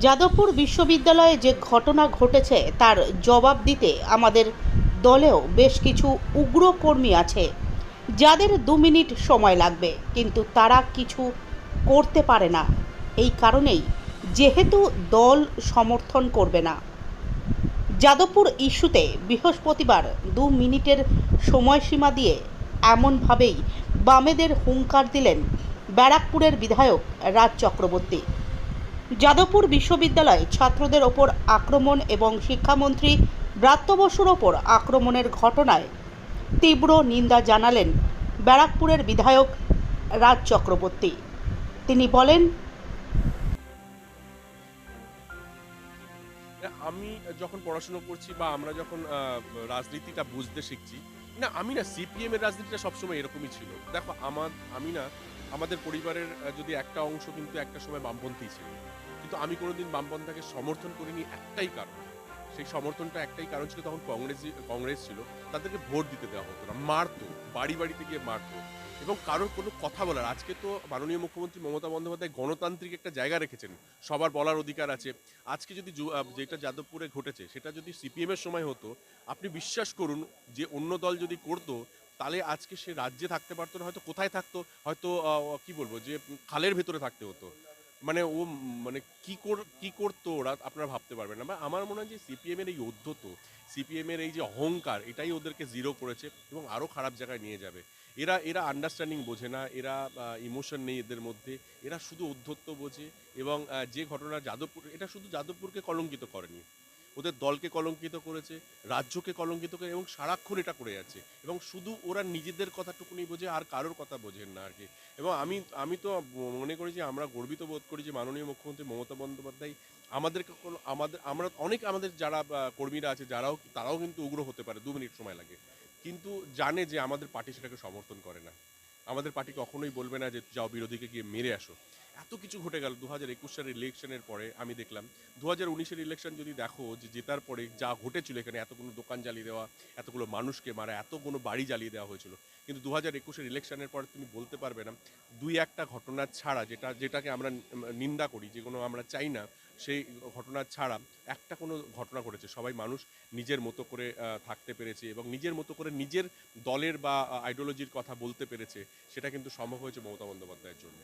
যাদবপুর বিশ্ববিদ্যালয়ে যে ঘটনা ঘটেছে, তার জবাব দিতে আমাদের দলেও বেশ কিছু উগ্র কর্মী আছে। যাদের দু মিনিট সময় লাগবে, কিন্তু তারা কিছু করতে পারে না। এই কারণেই যেহেতু দল সমর্থন করবে না। যাদবপুর ইস্যুতে বৃহস্পতিবার দু মিনিটের সময়সীমা দিয়ে এমনভাবেই বামেদের হুঙ্কার দিলেন ব্যারাকপুরের বিধায়ক রাজ চক্রবর্তী। যাদবপুর বিশ্ববিদ্যালয়ে ছাত্রদের ওপর আক্রমণ এবং শিক্ষামন্ত্রী ব্রাত্য বসুর ওপর আক্রমণের ঘটনায় তীব্র নিন্দা জানালেন ব্যারাকপুরের বিধায়ক রাজ চক্রবর্তী। তিনি বলেন, আমি যখন পড়াশোনা করছি বা আমরা যখন রাজনীতিটা বুঝতে শিখছি, না, আমি না সিপিএম এর রাজনীতিটা সবসময় এরকমই ছিল। দেখো, আমার, আমি না আমাদের পরিবারের যদি একটা অংশ কিন্তু একটা সময় বামপন্থী ছিল। কিন্তু আমি কোনোদিন বামপন্থাকে সমর্থন করিনি একটাই কারণ। সেই সমর্থনটা একটাই কারণ ছিল তখন কংগ্রেস কংগ্রেস ছিল, তাদেরকে ভোট দিতে দেওয়া হতো না। মারতো, বাড়ি বাড়িতে গিয়ে মারতো। এবং কারোর কোনো কথা বলার, আজকে তো মাননীয় মুখ্যমন্ত্রী মমতা বন্দ্যোপাধ্যায় গণতান্ত্রিক একটা জায়গা রেখেছেন। সবার বলার অধিকার আছে। আজকে যদি যেটা যাদবপুরে ঘটেছে, সেটা যদি সিপিএমের সময় হতো, আপনি বিশ্বাস করুন যে অন্য দল যদি করতো তাহলে আজকে সে রাজ্যে থাকতে পারতো না, হয়তো কোথায় থাকতো, হয়তো কি বলব, যে খালের ভেতরে থাকতে হতো। মানে ও মানে কি কর, কি করতো ওরা আপনারা ভাবতে পারবেন না। আমার মনে হয় যে সিপিএম এর এই অধ্যত সিপিএম এর এই যে অহংকার, এটাই ওদেরকে জিরো করেছে এবং আরও খারাপ জায়গায় নিয়ে যাবে। এরা এরা আন্ডারস্ট্যান্ডিং বোঝে না, এরা ইমোশন নেই এদের মধ্যে, এরা শুধু অধ্যত্ব বোঝে এবং যে ঘটনা যাদবপুর, এটা শুধু যাদবপুরকে কলঙ্কিত করেনি। ওদের দলকে কলঙ্কিত করেছে, রাজ্যকে কলঙ্কিত করে এবং সারাক্ষণ এটা করে যাচ্ছে। এবং শুধু ওরা নিজেদের কথাটুকুনি বোঝে, আর কারোর কথা বোঝেন না আর কি এবং আমি আমি তো মনে করি যে, আমরা গর্বিত বোধ করি যে, মাননীয় মুখ্যমন্ত্রী মমতা বন্দ্যোপাধ্যায় আমাদেরকে কোনো, আমাদের, আমরা অনেক আমাদের যারা কর্মীরা আছে, যারাও, তারাও কিন্তু উগ্র হতে পারে, দু মিনিট সময় লাগে। কিন্তু জানে যে, আমাদের পার্টি সেটাকে সমর্থন করে না। আমাদের পার্টি কখনোই বলবে না যে, যাও বিরোধীকে গিয়ে মেরে আসো। এত কিছু ঘটে গেল দু হাজার একুশ সালের ইলেকশনের পরে, আমি দেখলাম। দু হাজার উনিশের ইলেকশন যদি দেখো, যে জেতার পরে যা ঘটেছিল এখানে, এতগুলো দোকান জ্বালিয়ে দেওয়া, এতগুলো মানুষকে মারা, এতগুলো বাড়ি জ্বালিয়ে দেওয়া হয়েছিল। কিন্তু দু হাজার একুশের ইলেকশনের পরে তুমি বলতে পারবে না, দুই একটা ঘটনা ছাড়া, যেটা, যেটাকে আমরা নিন্দা করি, যেগুলো আমরা চাই না, সেই ঘটনা ছাড়া একটা কোনো ঘটনা ঘটেছে। সবাই মানুষ নিজের মতো করে থাকতে পেরেছে এবং নিজের মতো করে নিজের দলের বা আইডিওলজির কথা বলতে পেরেছে, সেটা কিন্তু সম্ভব হয়েছে মমতা বন্দ্যোপাধ্যায়ের জন্য